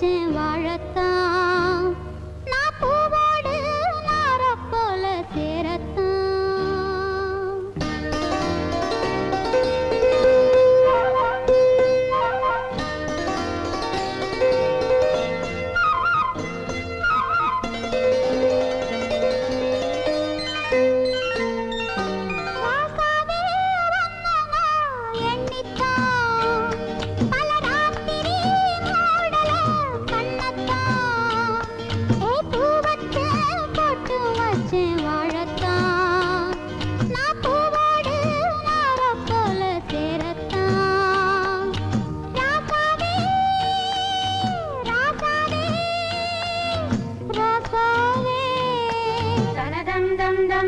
நினைச்சேன் வாழத்தான்.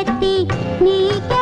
చేతి నీకే